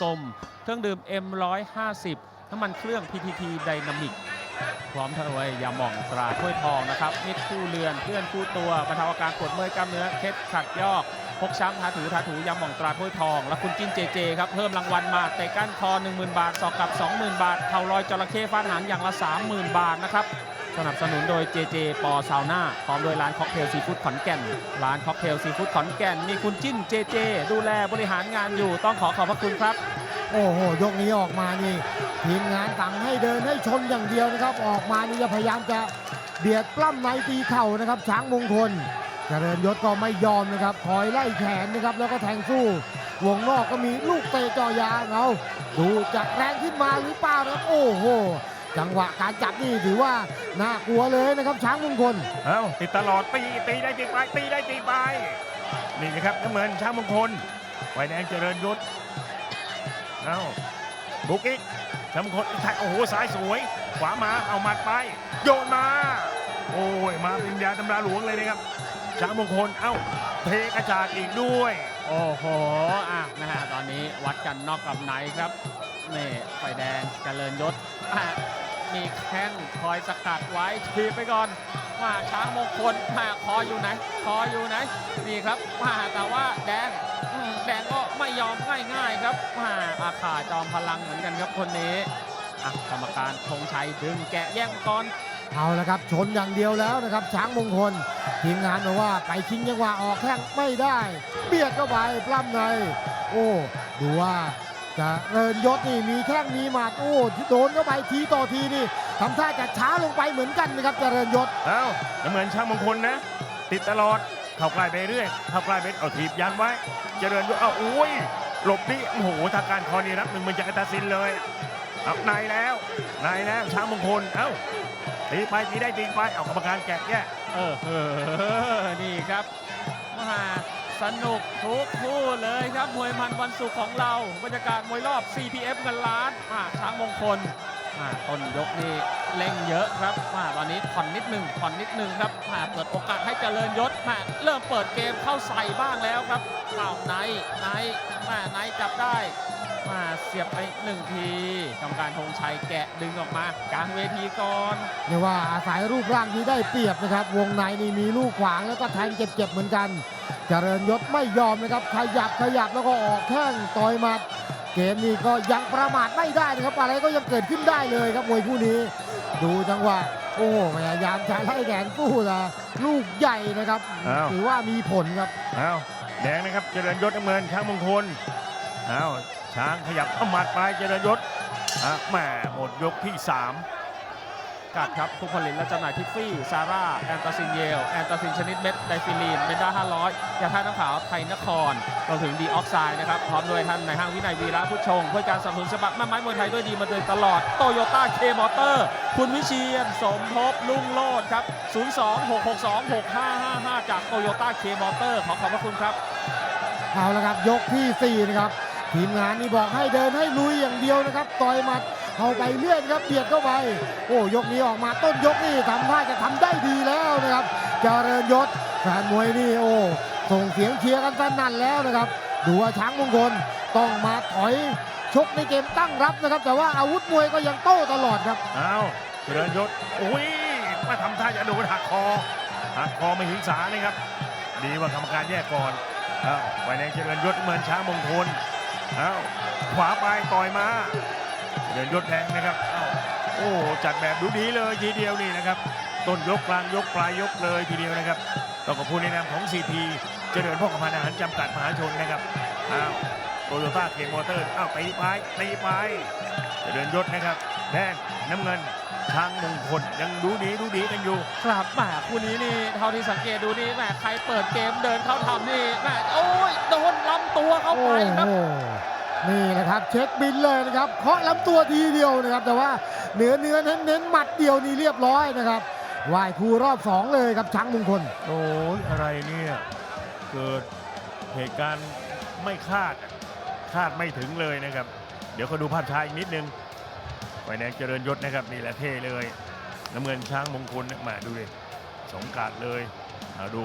ส้มเครื่องดื่ม M150 น้ำมันเครื่อง PTT ไดนามิกพร้อมทั้งไว้ยาหม่องตราถ้วยทองนะครับมิตรคู่เรือนเพื่อนคู่ตัวบรรเทาอาการปวดเมื่อยกล้ามเนื้อเคล็ดขัดยอกพกช้ำทาถูทาถูยาหม่องตราถ้วยทอง และคุณจิ้นเจเจครับเพิ่มรางวัลมาเตะก้านคอ 10,000 บาทสอกกับ 20,000 บาทเข่าลอยจระเข้ฟาดหางอย่างละ 30,000 บาทนะครับ สนับสนุนโดย JJ ปอซาวน่าพร้อมโดยร้านค็อกเทลซีฟู้ดขอนแก่น ร้านค็อกเทลซีฟู้ดขอนแก่น มีคุณจิ้น JJ ดูแลบริหารงานอยู่ ต้องขอขอบพระคุณครับ โอ้โห ยกนี้ออกมานี่ ทีมงานสั่งให้เดินให้ชนอย่างเดียวนะครับ ออกมานี่จะพยายามจะเบียดปล้ำในตีเข่านะครับ ช้างมงคลเจริญยศก็ไม่ยอมนะครับ คอยไล่แขนนะครับ แล้วก็แทงสู้ วงนอกก็มีลูกเตะจ่อยางเอาดูจะแรงขึ้นมาหรือเปล่านะครับ โอ้โห จังหวะการจับนี่ถือว่าน่ากลัวเลยนะครับช้างมงคลเอ้าติดตลอดตีตีได้ตีไปตีได้ตีไปนี่นะครับน้ำเงินช้างมงคลไฟแดงเจริญยศเอ้าบุกอีกช้างมงคลอีกแท็กโอ้โหซ้ายสวย ขวามาเอาหมัดไป โยนมา โอ้ยมาเป็นยาตำราหลวงเลยนะครับช้างมงคลเอ้าเทกระจาดอีกด้วย โอ้โหอะนะฮะตอนนี้วัดกันนอกกับไหนครับนี่ไฟแดงเจริญยศอะ มีแข้งคอยสกัดไว้ทีไปก่อนมาช้างมงคลมาคออยู่ไหน คออยู่ไหน นี่ครับมาแต่ว่าแดงแดงก็ไม่ยอมง่ายๆครับมาอาขาจอมพลังเหมือนกันครับคนนี้อะกรรมการธงชัยดึงแกะแย่งกอนเอาละครับชนอย่างเดียวแล้วนะครับ ช้างมงคลทีมงานบอกว่าไปชิงจังหวะออกแข้งไม่ได้ เบียดเข้าไปปล้ำใน โอ้ ดูว่า จะเริญยศนี่มีแข้งมีหมัดโอ้โดนเข้าไปทีต่อทีนี่ทำท่าจะช้าลงไปเหมือนกันนะครับเจริญยศเอ้าน้ำเงินช้างมงคลนะ ติดตลอดเข้าใกล้ไปเรื่อยเข้าใกล้ไปเอาถีบยันไว้เจริญยศเอ้าอุ้ยหลบนี่โอ้โหทางการคอนี่รับหนึ่งมันจะอัตสินเลยเอาในแล้วในแล้วช้างมงคลเอ้าตีไปตีได้ตีไปเอากรรมการแกะแยกเออเออนี่ครับมา สนุกทุกคู่เลยครับมวยมันวันศุกร์ของเราบรรยากาศมวยรอบ CPF เงินล้านมาช้างมงคลมาต้นยกนี่เล่งเยอะครับมาตอนนี้ผ่อนนิดหนึ่งผ่อนนิดหนึ่งครับมาเปิดโอกาสให้เจริญยศมาเริ่มเปิดเกมเข้าใส่บ้างแล้วครับอ้าวไนท์ไนท์มาไนท์จับได้มาเสียบไปหนึ่งทีกรรมการธงชัยแกะดึงออกมากลางเวทีก่อนเรียกว่าอาศัยรูปร่างที่ได้เปรียบนะครับ วงในนี่มีลูกขวางแล้วก็แทงเจ็บๆเหมือนกัน เจริญยศไม่ยอมนะครับขยับขยับแล้วก็ออกแข้งต่อยหมัด เกมนี้ก็ยังประมาทไม่ได้นะครับอะไรก็ยังเกิดขึ้นได้เลยครับมวยคู่นี้ ดูจังหวะโอ้โหพยายามจะไล่แขนสู้นะลูกใหญ่นะครับอ้าว ถือว่ามีผลครับเอ้าแดงนะครับเจริญยศน้ำเงินช้างมงคลเอ้าช้างขยับเอาหมัดไปเจริญยศอะแหม่หมดยกที่สาม กัดครับผู้ผลิตและจำหน่ายทิฟฟี่ ซาร่า แอนตาซินเยล แอนตาซินชนิดเม็ด ไดฟิลีนเบนด้า500 ยาท่าน้ำขาว ไทยนครรวมถึงดีออกไซด์นะครับ พร้อมด้วยท่านในห้างวินัยวีระผู้ชงเพื่อการสนับสนุนฉบับแม่ไม้มวยไทยด้วยดีมาโดยตลอด โตโยต้าเคมอเตอร์ คุณวิเชียน สมภพลุงโลดครับ 026626555 จากโตโยต้าเคมอเตอร์ขอขอบพระคุณครับ เอาละครับ ยกที่ 4 นะครับ ทีมงานนี่บอกให้เดินให้ลุยอย่างเดียวนะครับ ต่อยหมัด เข้าไปเรื่อยนครับเบียดเข้าไป โอ้ยกนี้ออกมาต้นยกนี่ทำท่าจะทำได้ดีแล้วนะครับเจริญยศแฟนมวยนี่โอ้ส่งเสียงเชียร์กันสนั่นแล้วนะครับดูว่าช้างมงคลต้องมาถอยชกในเกมตั้งรับนะครับ แต่ว่าอาวุธมวยก็ยังโต้ตลอดครับเอ้าเจริญยศอุ้ยมาทำท่าจะโดนหักคอหักคอไม่หิงสานะครับ ดีว่ากรรมการแยกก่อนเอ้าไฟแดงเจริญยศเหมือนช้างมงคลอ้าวขวาไปต่อยมา เจริญยศแทงนะครับเอ้าโอ้จัดแบบดูดีเลยทีเดียวนี่นะครับต้นยกกลางยกปลายยกเลยทีเดียวนะครับต้องขอบคุณในนามของ CP เจริญพ่อกับพานอาหารจำกัดมหาชนนะครับอ้าวโตโยต้าเคมอเตอร์อ้าวตีไปตีไปเจริญยศนะครับแดงน้ำเงินทางมงคลยังดูดีดูดีกันอยู่ครับแหมคู่นี้นี่เท่าที่สังเกตดูนี่แหมใครเปิดเกมเดินเข้าทำนี่แหมโอ้ยโดนลำตัวเข้าโอ้ไปครับ นี่แหละครับเช็คบินเลยนะครับเคาะลำตัวทีเดียวนะครับ แต่ว่าเนื้อเนื้อเน้นเน้นหมัดเดียวนี่เรียบร้อยนะครับไหวคู่รอบสองเลยครับช้างมงคล โอ้ยอะไรเนี่ยเกิดเหตุการณ์ไม่คาดคาดไม่ถึงเลยนะครับ เดี๋ยวเขาดูภาพช้าอีกนิดนึงไฟแดงเจริญยศนะครับนี่แหละเท่เลยน้ำเงินช้างมงคลมาดูดิสงกาดเลยเอาดู